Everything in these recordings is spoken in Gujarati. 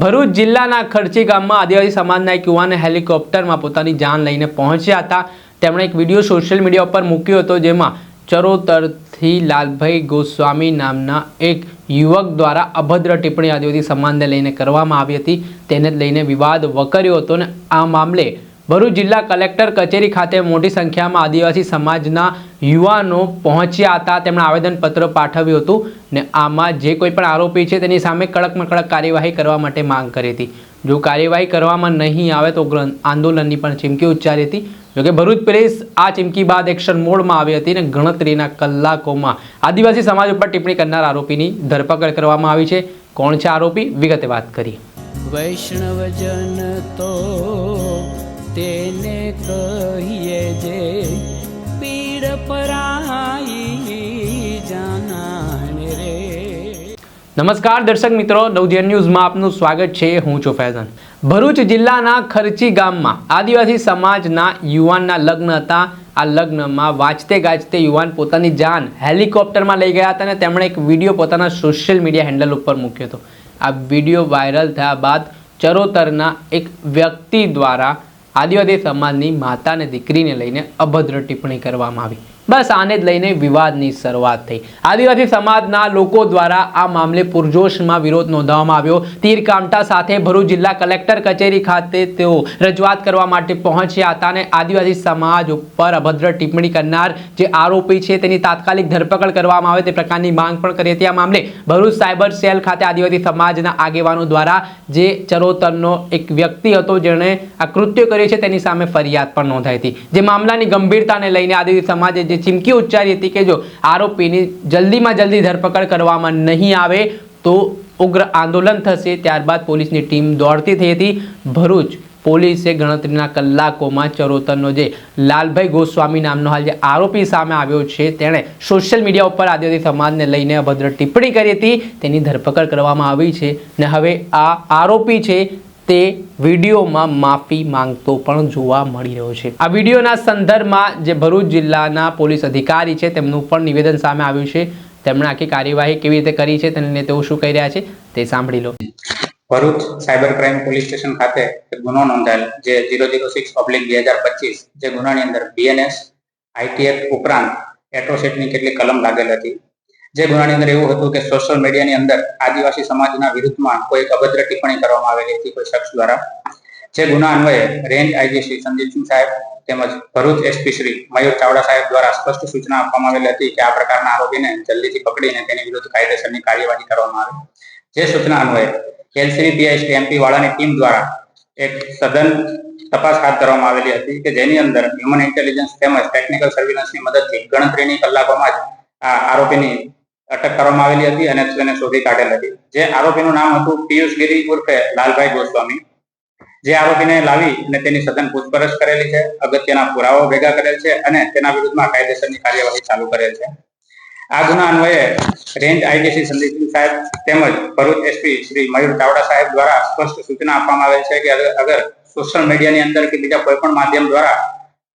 ભરૂચ જિલ્લાના ખર્ચી ગામમાં આદિવાસી સમાજના એક યુવાને હેલિકોપ્ટરમાં પોતાની જાન લઈને પહોંચ્યા હતા. તેમણે એક વીડિયો સોશિયલ મીડિયા ઉપર મૂક્યો હતો જેમાં ચરોતરથી લાલભાઈ ગોસ્વામી નામના એક યુવક દ્વારા અભદ્ર ટિપ્પણી આદિવાસી સમાજને લઈને કરવામાં આવી હતી. તેને લઈને વિવાદ વકર્યો હતો અને આ મામલે ભરૂચ જિલ્લા કલેક્ટર કચેરી ખાતે મોટી સંખ્યામાં આદિવાસી સમાજના યુવાનો પહોંચ્યા હતા, તેમણે આવેદનપત્ર પાઠવ્યું હતું ને આમાં જે કોઈ પણ આરોપી છે તેની સામે કડકમાં કડક કાર્યવાહી કરવા માટે માંગ કરી હતી. જો કાર્યવાહી કરવામાં નહીં આવે તો આંદોલનની પણ ચીમકી ઉચ્ચારી હતી. જોકે ભરૂચ પોલીસ આ ચીમકી બાદ એક્શન મોડમાં આવી હતી અને ગણતરીના કલાકોમાં આદિવાસી સમાજ ઉપર ટિપ્પણી કરનાર આરોપીની ધરપકડ કરવામાં આવી છે. કોણ છે આરોપી? વિગતે વાત કરી વૈષ્ણવજન તો તેને કહીએ જે નમસ્કાર દર્શક મિત્રો નવજીવન ન્યૂઝમાં આપનું સ્વાગત છે. હું છું ફૈઝન. ભરૂચ જિલ્લાના ખર્ચી ગામમાં આદિવાસી સમાજના યુવાનના લગ્ન હતા. આ લગ્નમાં વાંચતે ગાજતે યુવાન પોતાની જાન હેલિકોપ્ટરમાં લઈ ગયા હતા અને તેમણે એક વીડિયો પોતાના સોશિયલ મીડિયા હેન્ડલ ઉપર મૂક્યો હતો. આ વીડિયો વાયરલ થયા બાદ ચરોતરના એક વ્યક્તિ દ્વારા આદિવાસી સમાજની માતા અને દીકરીને લઈને અભદ્ર ટિપ્પણી કરવામાં આવી. બસ આને જ લઈને વિવાદની શરૂઆત થઈ. આદિવાસી સમાજના લોકો દ્વારા આ મામલે પુરજોશમાં વિરોધ નોંધાવવામાં આવ્યો. તીર કામટા સાથે ભરૂચ જિલ્લા કલેક્ટર કચેરી ખાતે તેઓ રજૂઆત કરવા માટે પહોંચ્યા હતા અને આદિવાસી સમાજ ઉપર અભદ્ર ટિપ્પણી કરનાર જે આરોપી છે તેની તાત્કાલિક ધરપકડ કરવામાં આવે તે પ્રકારની માંગ પણ કરી હતી આ મામલે. ભરૂચ સાયબર સેલ ખાતે આદિવાસી સમાજના આગેવાનો દ્વારા જે ચરોતરનો એક વ્યક્તિ હતો જેણે આ કૃત્ય કર્યું છે તેની સામે ફરિયાદ પણ નોંધાઈ હતી. જે મામલાની ગંભીરતાને લઈને આદિવાસી સમાજે જે ચીમકી ઉચ્ચારી હતી કે જો આરોપીની જલ્દીમાં જલ્દી ધરપકડ કરવામાં નહીં આવે તો ઉગ્ર આંદોલન થશે. ત્યારબાદ પોલીસની ટીમ દોડતી થઈ હતી. ભરૂચ પોલીસે ગણતરીના કલાકોમાં ચરોતરનો જે લાલભાઈ ગોસ્વામી નામનો હાલ જે આરોપી સામે આવ્યો છે, તેણે સોશિયલ મીડિયા ઉપર આદિવાસી સમાજને લઈને અભદ્ર ટિપ્પણી કરી હતી. તેની ધરપકડ કરવામાં આવી છે ને હવે આ આરોપી છે તે વિડીયોમાં માફી માંગતો પણ જોવા મળી રહ્યો છે. આ વિડીયોના સંદર્ભમાં જે ભરૂચ જિલ્લાના પોલીસ અધિકારી છે, તેમનું પણ નિવેદન સામે આવ્યું છે. તેમણે આખી કાર્યવાહી કેવી રીતે કરી છે, તેને તેઓ શું કહી રહ્યા છે, તે સાંભળી લો. Bharuch cyber crime police station ખાતે ગુનો નોંધાયેલ, જે ઝીરો ઝીરો સિક્સ પબ્લિક બે હજાર પચીસ, જે ગુનાની અંદર બીએનએસ આઈટીએફ ઉપરાંત એટ્રોસેટની કેટલીક કલમ લાગેલ હતી. જે ગુનાની અંદર એવું હતું કે સોશિયલ મીડિયાની અંદર આદિવાસી સમાજના વિરુદ્ધમાં કોઈ અભદ્ર ટિપ્પણી કરવામાં આવેલી હતી, કોઈ શખ્સ દ્વારા. જે ગુના અન્વયે રેન્જ આઈજી સંદીપસિંહ સાહેબ તેમજ ભરૂચ એસપી શ્રી મયુર ચાવડા સાહેબ દ્વારા સ્પષ્ટ સૂચના આપવામાં આવેલી હતી કે આ પ્રકારના આરોપીને જલ્દીથી પકડીને તેની વિરુદ્ધ કાયદેસરની કાર્યવાહી કરવામાં આવે. જે સૂચના અન્વયે એલસીબી પીઆઈસી એમપી વાળાની ટીમ દ્વારા એક સઘન તપાસ હાથ ધરવામાં આવેલી હતી કે જેની અંદર હ્યુમન ઇન્ટેલિજન્સ તેમજ ટેકનિકલ સર્વિલન્સની મદદથી ગણતરીની કલાકોમાં જ આ આરોપીની અટક કરવામાં આવેલી હતી અને તેને શોધી કાઢેલ હતી. જે આરોપીનું નામ હતું પિયુષ ગિરી ઉર્ફે લાલભાઈ ગોસ્વામી. જે આરોપીને લાવી અને તેની સઘન પૂછપરછ કરેલી છે, અગત્યના પુરાવાઓ ભેગા કરેલ છે અને તેના વિરુદ્ધમાં કાયદેસરની કાર્યવાહી ચાલુ કરેલ છે. આ ગુના અન્વયે રેન્જ આઈજીસી સંદીપસિંહ સાહેબ તેમજ ભરૂચ એસપી શ્રી મયુર ચાવડા સાહેબ દ્વારા સ્પષ્ટ સૂચના આપવામાં આવેલ છે કે અગર સોશિયલ મીડિયાની અંદર કે બીજા કોઈ પણ માધ્યમ દ્વારા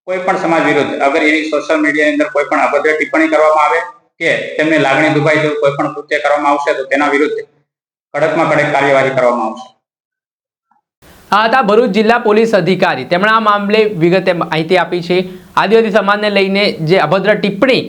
કોઈ પણ સમાજ વિરુદ્ધ, અગર એવી સોશિયલ મીડિયાની અંદર કોઈ પણ અભદ્ર ટિપ્પણી કરવામાં આવે કે તેમની લાગણી દુભાઈ જેવું કોઈ પણ કૃત્ય કરવામાં આવશે તો તેના વિરુદ્ધ કડકમાં કડક કાર્યવાહી કરવામાં આવશે. આ હતા ભરૂચ જિલ્લા પોલીસ અધિકારી તેમણે આ મામલે વિગતે માહિતી આપી છે. આદિવાસી સમાજને લઈને જે અભદ્ર ટિપ્પણી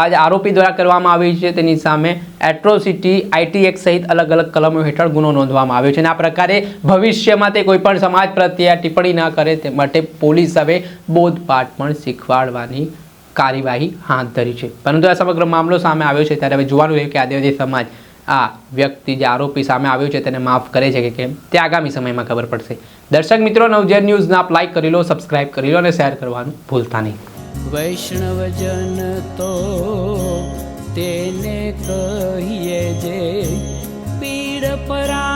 આજ આરોપી દ્વારા કરવામાં આવી છે, તેની સામે એટ્રોસિટી આઈટી એક્ટ સહિત અલગ અલગ કલમો હેઠળ ગુનો નોંધવામાં આવ્યો છે અને આ પ્રકારે ભવિષ્યમાં તે કોઈ પણ સમાજ પ્રત્યે ટિપ્પણી ન કરે તે માટે પોલીસ હવે બોધપાઠ પણ શીખવાડવાની કાર્યવાહી હાથ ધરી છે. પરંતુ આ સમગ્ર મામલો સામે આવ્યો છે, ત્યારે હવે જોવાનું રહ્યું કે આદિવાસી સમાજ આ વ્યક્તિ જે આરોપી સામે આવ્યો છે તેને માફ કરે છે કે કેમ, તે આગામી સમયમાં ખબર પડશે. દર્શક મિત્રો, નવજેન ન્યૂઝના આપ લાઈક કરી લો સબસ્ક્રાઇબ કરી લો અને શેર કરવાનું ભૂલતા નહીં. વૈષ્ણવજન તો તેને કહીએ જે પીડ પરા